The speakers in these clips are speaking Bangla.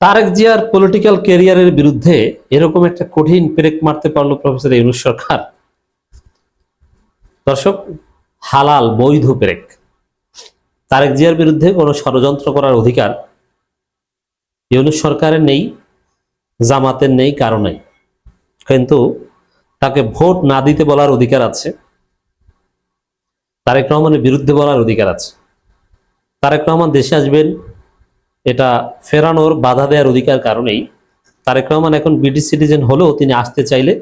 তারেক জিয়ার পলিটিক্যাল ক্যারিয়ারের বিরুদ্ধে এরকম একটা কঠিন পেরেক মারতে পারল প্রফেসর ইউনুস সরকার। দর্শক, হালাল বৈধ পেরেক তারেক জিয়ার বিরুদ্ধে কোনো ষড়যন্ত্র করার অধিকার ইউনুস সরকারের নেই, জামাতের নেই, কারও নেই। কিন্তু তাকে ভোট না দিতে বলার অধিকার আছে, তারেক রহমানের বিরুদ্ধে বলার অধিকার আছে। তারেক রহমান দেশে আসবেন এটা ফেরানোর বাধা দেওয়ার অধিকার কারণেই তারেক রহমান এখন ব্রিটিশ সিটিজেন হলেও তিনি আসতে চাইলে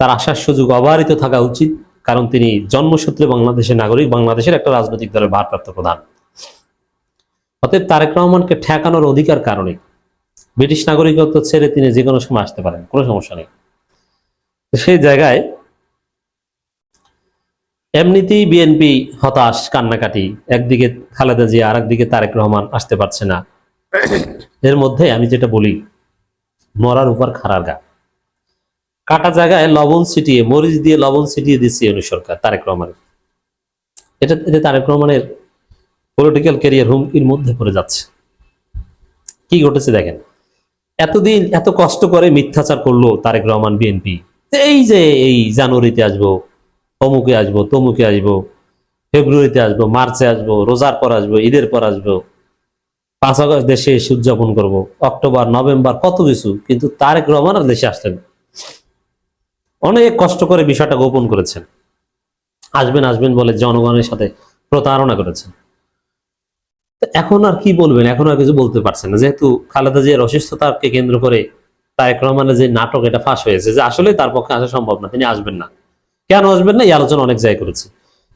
তার আসার সুযোগ অবারিত থাকা উচিত, কারণ তিনি জন্মসূত্রে বাংলাদেশের নাগরিক, বাংলাদেশের একটা রাজনৈতিক দলের ভারপ্রাপ্ত প্রধান। অতএব তারেক রহমানকে ঠেকানোর অধিকার কারণে ব্রিটিশ নাগরিকত্ব ছেড়ে তিনি যে কোনো সময় আসতে পারেন, কোনো সমস্যা নেই। সেই জায়গায় এমনিতেই বিএনপি হতাশ, কান্নাকাটি। একদিকে খালেদা জিয়া আর একদিকে তারেক রহমান আসতে পারছে না। এর মধ্যে আমি যেটা বলি, মরার উপর খারার গা। কাটা জায়গায় লবণ ছিটিয়ে, মরিচ দিয়ে লবণ ছিটিয়ে দিচ্ছে ইউনিট সরকার, তারেক রহমানের। এটা এটা তারেক রহমানের পলিটিক্যাল ক্যারিয়ার হুমকির মধ্যে পড়ে যাচ্ছে। কি ঘটেছে দেখেন? এতদিন এত কষ্ট করে মিথ্যাচার করল তারেক রহমান বিএনপি। এই যে এই জানুয়ারিতে আসব অমুকে আসব, তমুকে আসব, ফেব্রুয়ারিতে আসব, মার্চে আসব, রোজার পর আসব, ঈদের পর আসব। পাঁচ আগস্ট দেশে এসে উদযাপন করব, অক্টোবর, নভেম্বর, কত কিছু, কিন্তু তারেক রহমান আর দেশে আসলেন অনেক কষ্ট করে বিষয়টা গোপন করেছেন। আসবেন আসবেন বলে জনগণের সাথে প্রতারণা করেছেন। এখন আর কি বলবেন? এখন আর কিছু বলতে পারছেন না। যেহেতু খালেদা জিয়ার অসুস্থতাকে কেন্দ্র করে তারেক রহমানের যে নাটক, এটা ফাঁস হয়েছে। যে আসলে তার পক্ষে আসা সম্ভব না, তিনি আসবেন না। কেন আসবেন না? এই আলোচনা অনেক জায়গায় করেছে।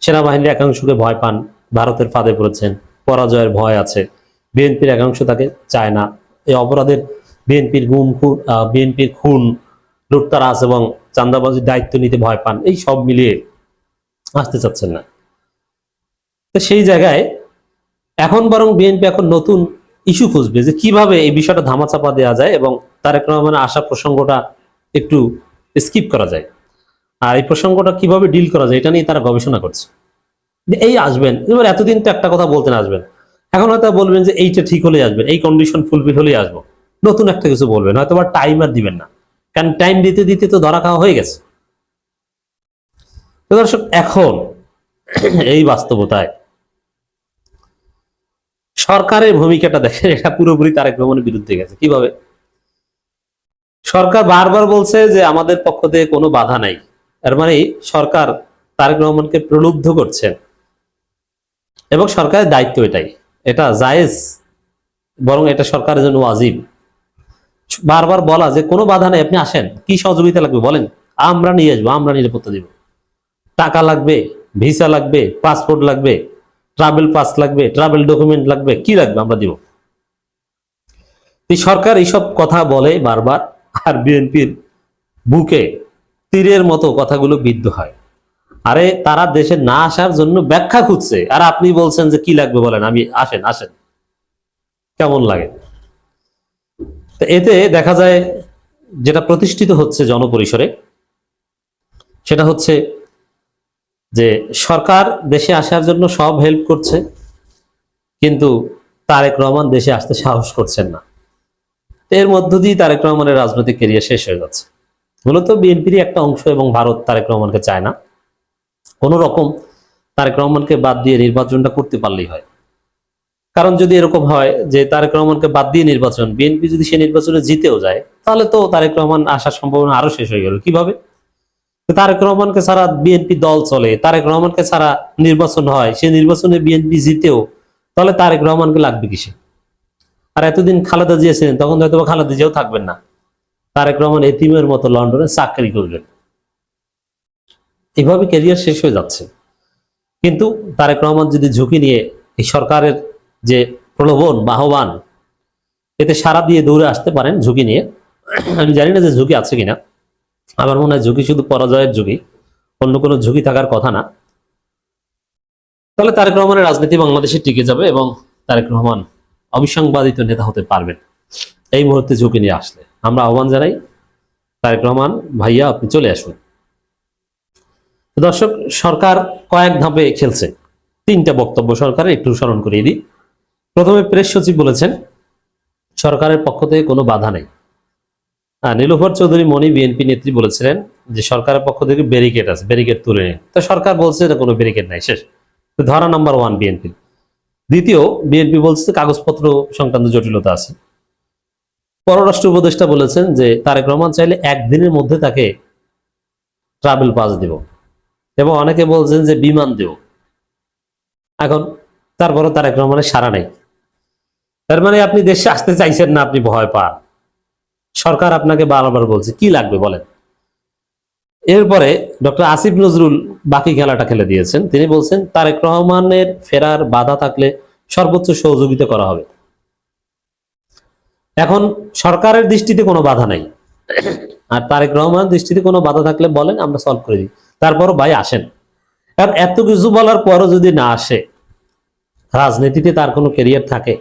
সেনাবাহিনীর একাংশকে ভয় পান, ভারতের ফাঁদে পড়েছেন, পরাজয়ের ভয় আছে। বিএনপির একাংশ তাকে চায় না। এই অপরাধের বিএনপির গুম খুন বিএনপির খুন, লুটতারাজ এবং চান্দাবাজির দায়িত্ব নিতে ভয় পান, এই সব মিলিয়ে আসতে চাচ্ছেন না। তো সেই জায়গায় এখন বরং বিএনপি এখন নতুন ইস্যু খুঁজবে যে কীভাবে এই বিষয়টা ধামাচাপা দেওয়া যায় এবং তার তারেক রহমানের আসা প্রসঙ্গটা একটু স্কিপ করা যায়। আর এই প্রসঙ্গটা কীভাবে ডিল করা যায়, এটা নিয়ে তারা গবেষণা করছে। এই আসবেন, এবার এতদিন তো একটা কথা বলতেন আসবেন। এখন হয়তো বলবেন যে এইটা ঠিক হলেই আসবেন এই কন্ডিশন ফুলফিল হলেই আসব। নতুন একটা কিছু বলবেন হয়তো আবার টাইম আর দিবেন না। কারণ টাইম দিতে দিতে তো ধরা খাওয়া হয়ে গেছে। দর্শক, এখন এই বাস্তবতায় সরকারের ভূমিকাটা দেখেন, এটা পুরোপুরি তারেক রহমানের বিরুদ্ধে গেছে। কীভাবে? সরকার বারবার বলছে যে আমাদের পক্ষ থেকে কোনো বাধা নাই। এর মানে সরকার তারেক রহমানকে প্রলুব্ধ করছেন এবং সরকারের দায়িত্ব এটাই। এটা জায়েজ, বরং এটা সরকারের জন্য ওয়াজিব। বারবার বলা যে কোনো বাধা নেই, আপনি আসেন। কি সহযোগিতা লাগবে বলেন? আমরা নিয়ে আসব, আমরা নিরাপত্তা দিব। টাকা লাগবে, ভিসা লাগবে, পাসপোর্ট লাগবে ট্রাভেল পাস লাগবে ট্রাভেল ডকুমেন্ট লাগবে, কি লাগবে আমরা দিব? সরকার এইসব কথা বলে বারবার, আর বিএনপির বুকে তীরের মতো কথাগুলো বিদ্ধ হয়। আরে তারা দেশে না আসার জন্য ব্যাখ্যা খুঁজছে। আর আপনি বলছেন যে কি লাগবে বলেন? আমি, আসেন আসেন। কেমন লাগে? এতে দেখা যায় যেটা প্রতিষ্ঠিত হচ্ছে জনপরিসরে, সেটা হচ্ছে যে সরকার দেশে আসার জন্য সব হেল্প করছে, কিন্তু তারেক রহমান দেশে আসতে সাহস করছেন না। এর মধ্য দিয়ে তারেক রহমানের রাজনৈতিক কেরিয়ার শেষ হয়ে যাচ্ছে। মূলত বিএনপিরই একটা অংশ এবং ভারত তারেক রহমানকে চায় না। কোনো রকম তারেক রহমানকে বাদ দিয়ে নির্বাচনটা করতে পারলেই হয়। কারণ যদি এরকম হয় যে তারেক রহমানকে বাদ দিয়ে নির্বাচন, বিএনপি যদি সে নির্বাচনে জিতেও যায়, তাহলে তো তারেক রহমান আসার সম্ভাবনা আরও শেষ হয়ে গেল। কীভাবে? তারেক রহমানকে ছাড়া বিএনপি দল চলে, তারেক রহমানকে ছাড়া নির্বাচন হয় সে নির্বাচনে বিএনপি জিতেও, তাহলে তারেক রহমানকে লাগবে কিসে? আর এতদিন খালেদা জিয়া ছিলেন, তখন হয়তো খালেদা জিয়াও থাকবেন না। তারেক রহমান এতিমের মতো লন্ডনে চাকরি করবেন এভাবে ক্যারিয়ার শেষ হয়ে যাচ্ছে। কিন্তু তারেক রহমান যদি ঝুঁকি নিয়ে এই সরকারের যে প্রলোভন, বাহবান, এতে সারা দিয়ে দৌড়ে আসতে পারেন ঝুঁকি নিয়ে। আমি জানি না যে ঝুঁকি আছে কিনা। আমার মনে হয় ঝুঁকি শুধু পরাজয়ের ঝুঁকি, অন্য কোনো ঝুঁকি থাকার কথা না। তাহলে তারেক রহমানের রাজনীতি বাংলাদেশে টিকে যাবে এবং তারেক রহমান অবিসংবাদিত নেতা হতে পারবেন। এই মুহূর্তে ঝুঁকি নিয়ে আসলে। আমরা আহ্বান জানাই তারেক রহমান ভাইয়া, আপনি চলে আসুন। দর্শক, সরকার কয়েক ধাপে খেলছে। তিনটা বক্তব্য সরকারের একটু স্মরণ করিয়ে দিই। প্রথমে প্রেস সচিব বলেছেন, সরকারের পক্ষ থেকে কোনো বাধা নেই। নীলুফার চৌধুরী, মণি, বিএনপি নেত্রী বলেছিলেন যে সরকারের পক্ষ থেকে ব্যারিকেড আছে ব্যারিকেড তুলে নিন তো সরকার বলছে যে কোনো ব্যারিকেড নাই, শেষ। ধরা নাম্বার ওয়ান বিএনপি। দ্বিতীয়, বিএনপি বলছে কাগজপত্র সংক্রান্ত জটিলতা আছে। পররাষ্ট্র উপদেষ্টা বলেছেন যে তারেক রহমান চাইলে একদিনের মধ্যে তাকে ট্রাভেল পাস দিব। এবং অনেকে বলছেন যে বিমান দেব এখন তারপরে তারেক রহমানের সারা নেই। তার মানে আপনি দেশে আসতে চাইছেন না, আপনি ভয় পান। সরকার আপনাকে বারবার বলছে, কি লাগবে বলেন? এরপরে ডক্টর আসিফ নজরুল বাকি খেলাটা খেলে দিয়েছেন। তিনি বলছেন, তারেক রহমানের ফেরার বাধা থাকলে সর্বোচ্চ সহযোগিতা করা হবে। এখন সরকারের দৃষ্টিতে কোনো বাধা নাই। আর তারেক রহমানের দৃষ্টিতে কোনো বাধা থাকলে বলেন, আমরা সলভ করে দিই। তারপরও ভাই আসেন। কারণ এত কিছু বলার পরও যদি না আসে, রাজনীতিতে তার কোনো ক্যারিয়ার থাকে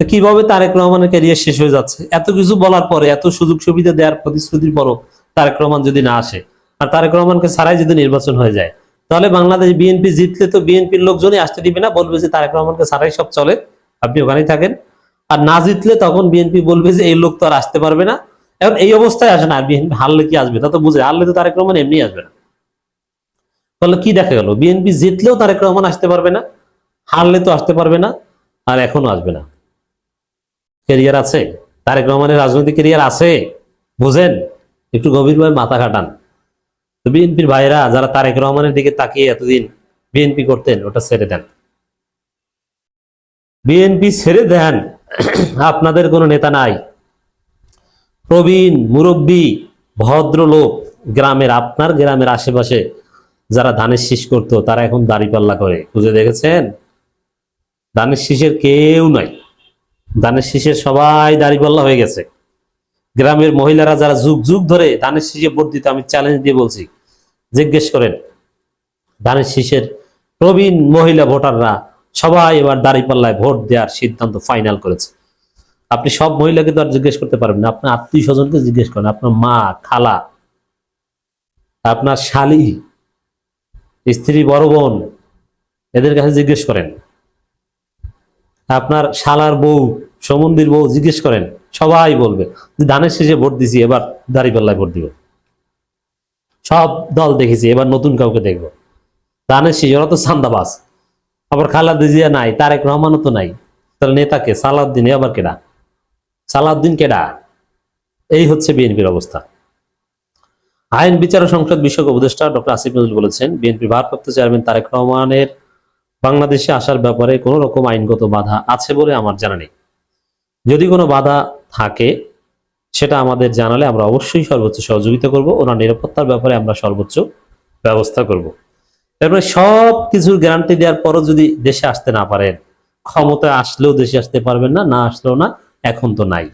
কীভাবে তারেক রহমানের ক্যারিয়ার শেষ হয়ে যাচ্ছে? এত কিছু বলার পরে, এত সুযোগ সুবিধা দেওয়ার প্রতিশ্রুতির পরও তারেক রহমান যদি না আসে, আর তারেক রহমানকে ছাড়াই যদি নির্বাচন হয়ে যায়, তাহলে বাংলাদেশ বিএনপি জিতলে তো বিএনপির লোকজনই আসতে দিবে না, বলবে যে তারেক রহমানকে ছাড়াই সব চলে। আপনি ওখানেই থাকেন। আর না জিতলে তখন বিএনপি বলবে যে এই লোক তো আর আসতে পারবে না। এখন এই অবস্থায় আসে না বিএনপি হারলে কি আসবে? তা তো বুঝে, হারলে তো তারেক রহমান এমনি আসবে না। তাহলে কি দেখা গেল? বিএনপি জিতলেও তারেক রহমান আসতে পারবে না, হারলে তো আসতে পারবে না, আর এখনও আসবে না। ক্যারিয়ার আছে, তারেক রহমানের রাজনৈতিক ক্যারিয়ার আছে, বুঝেন? একটু গভীরভাবে মাথা খাটান। তো বিএনপির ভাইরা যারা তারেক রহমানের দিকে তাকিয়ে এতদিন বিএনপি করতেন, ওটা ছেড়ে দেন। বিএনপি ছেড়ে দেন। আপনাদের কোনো নেতা নাই। প্রবীণ মুরব্বী, ভদ্রলোক গ্রামের, আপনার গ্রামের আশেপাশে যারা ধানের শীষ করতো, তারা এখন দাড়িপাল্লা করে। খুঁজে দেখেছেন? ধানের শীষের কেউ নাই। ধানের শীষের সবাই দাড়িপাল্লা হয়ে গেছে। গ্রামের মহিলারা যারা যুগ যুগ ধরে ধানের শীষে ভোট দিতে, আমি চ্যালেঞ্জ দিয়ে বলছি, জিজ্ঞেস করেন, ধানের শীষের প্রবীণ মহিলা ভোটাররা সবাই এবার দাঁড়িপাল্লায় ভোট দেওয়ার সিদ্ধান্ত ফাইনাল করেছে। আপনি সব মহিলাকে তো আর জিজ্ঞেস করতে পারবেন আপনার আত্মীয় স্বজনকে জিজ্ঞেস করেন, আপনার মা, খালা, আপনার শালি, স্ত্রী, বড় বোন, এদের কাছে জিজ্ঞেস করেন। আপনার শালার বউ, সমন্দির বউ জিজ্ঞেস করেন, সবাই বলবে ধানের শেষে ভোট দিছি, এবার দাঁড়িপাল্লায় ভোট দিব। সব দল দেখেছি, এবার নতুন কাউকে দেখব। ধানের শেষে, ওরা তো সান্দাবাস আবার খালাদা জিয়া নাই, তারেক রহমানও তো নাই। তাহলে নেতাকে, সালাউদ্দিন আবার কেডা? সালাউদ্দিন কেডা? এই হচ্ছে বিএনপির অবস্থা। আইন বিচার সংসদ বিষয়ক উপদেষ্টা ডক্টর আসিফ নজরুল বলেছেন বিএনপি ভারপ্রাপ্ত চেয়ারম্যান তারেক রহমানের বাংলাদেশে আসার ব্যাপারে কোনো রকম আইনগত বাধা আছে বলে আমার জানা নেই। যদি কোনো বাধা থাকে, সেটা আমাদের জানালে আমরা অবশ্যই সর্বোচ্চ সহযোগিতা করব। ওনার নিরাপত্তার ব্যাপারে আমরা সর্বোচ্চ ব্যবস্থা করব। তারপরে সব কিছুর গ্যারান্টি দেওয়ার পরও যদি দেশে আসতে না পারেন ক্ষমতা আসলেও দেশে আসতে পারবেন না না আসলেও না, এখন তো নাই।